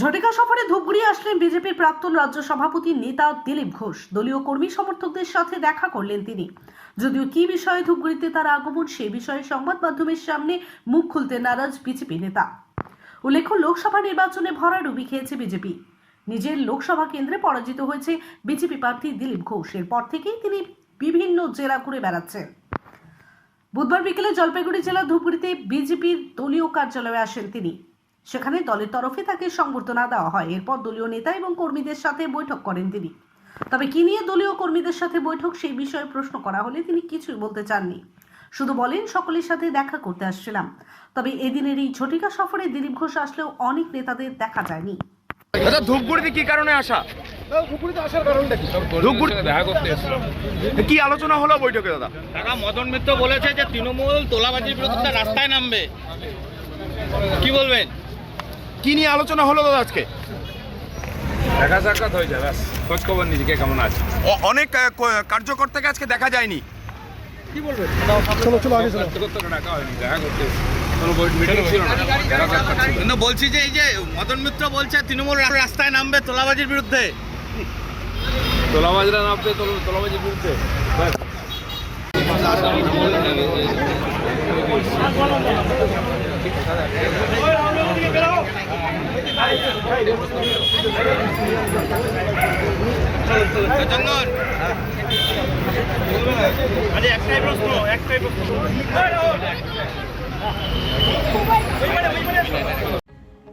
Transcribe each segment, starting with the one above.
ঝটিকা সফরে ধূপগুড়ি আসলেন বিজেপির প্রাক্তন রাজ্য সভাপতি নেতা দিলীপ ঘোষ। দলীয় কর্মী সমর্থকদের সাথে দেখা করলেন তিনি। যদিও কি বিষয়ে ধূপগুড়িতে তার আগমন, সে বিষয়ে সংবাদ মাধ্যমের সামনে মুখ খুলতে নারাজ বিজেপি নেতা। উল্লেখ্য, লোকসভা নির্বাচনে ভরা ডুবি খেয়েছে বিজেপি। নিজের লোকসভা কেন্দ্রে পরাজিত হয়েছে বিজেপি প্রার্থী দিলীপ ঘোষ। এরপর থেকেই তিনি বিভিন্ন জেলা ঘুরে বেড়াচ্ছেন। বুধবার বিকেলে জলপাইগুড়ি জেলার ধূপগুড়িতে বিজেপির দলীয় কার্যালয়ে আসেন তিনি। সেখানে দলের তরফে তাকে সংবর্ধনা দেওয়া হয়। এরপর দলীয় নেতা এবং কর্মীদের সাথে বৈঠক করেন তিনি। তবে কি নিয়ে দলীয় কর্মীদের সাথে বৈঠক সেই বিষয়ে প্রশ্ন করা হলে তিনি কিছুই বলতে চাননি। শুধু বলেন সকলের সাথে দেখা করতে আসছিলাম। তবে এদিনের এই ঝটিকা সফরে দিলীপ ঘোষ আসলেও অনেক নেতাদের দেখা যায়নি। দাদা ধূপগুড়িতে কি কারণে আসা? পুকুরিতে আসার কারণটা কি? ধূপগুড়ি দেখা করতে কি আলোচনা হলো বৈঠকে দাদা? টাকা মদন মিত্র বলেছে যে তৃণমূল তোলাবাজির বিরুদ্ধে রাস্তায় নামবে। কি বলবেন? কি নিয়ে আলোচনা হলো দাদা আজকে? দেখা সাক্ষাৎ হয়েছে ব্যাস। খোঁজ খবর নিজেকে কেমন আছে। অনেক কার্যকর্তাকে আজকে দেখা যায়নি। কি বলবেন চলো চলো আগে চলো। ডাকা হয়নি দেখা করতে কোনো মিটিং ছিল না। দেখা সাক্ষাৎ ছিল। কিন্তু বলছি যে এই যে মদন মিত্র বলছে তৃণমূল রাস্তায় নামবে তোলাবাজির বিরুদ্ধে। তোলাবাজরা নামবে তোলাবাজির বিরুদ্ধে। আরে একটাই প্রশ্ন একটাই প্রশ্ন।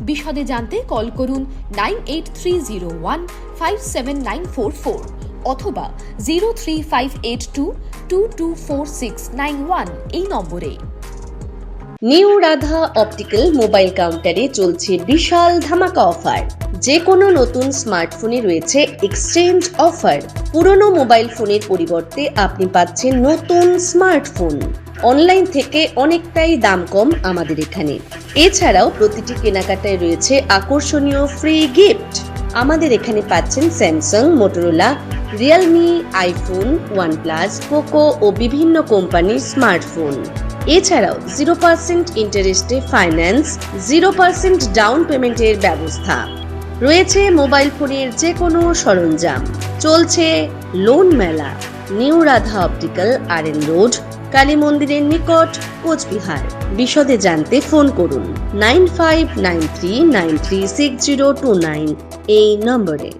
বিশদে জানতে কল করুন nine eight three zero one five seven nine four four অথবা zero three five eight two two two four six nine one এই নম্বরে। নিউ রাধা অপটিক্যাল মোবাইল কাউন্টারে চলছে বিশাল ধামাকা অফার। যে কোনো নতুন স্মার্টফোনে রয়েছে এক্সচেঞ্জ অফার। পুরনো মোবাইল ফোনের পরিবর্তে আপনি পাচ্ছেন নতুন স্মার্টফোন। অনলাইন থেকে অনেকটাই দাম কম আমাদের এখানে। এছাড়াও প্রতিটি কেনাকাটায় রয়েছে আকর্ষণীয় ফ্রি গিফট আমাদের এখানে পাচ্ছেন Samsung Motorola Realme iPhone OnePlus Poco ও বিভিন্ন কোম্পানির স্মার্টফোন এছাড়াও জিরো পার্সেন্ট ইন্টারেস্টে ফাইন্যান্স জিরো পার্সেন্ট ডাউন পেমেন্টের ব্যবস্থা। রয়েছে মোবাইল ফোনের যে কোনো সরঞ্জাম। চলছে লোন মেলা new Radha optical R N road Kali মন্দিরের নিকট কোচবিহার। বিশদে জানতে ফোন করুন nine five nine three nine six zero two nine এই নম্বরে।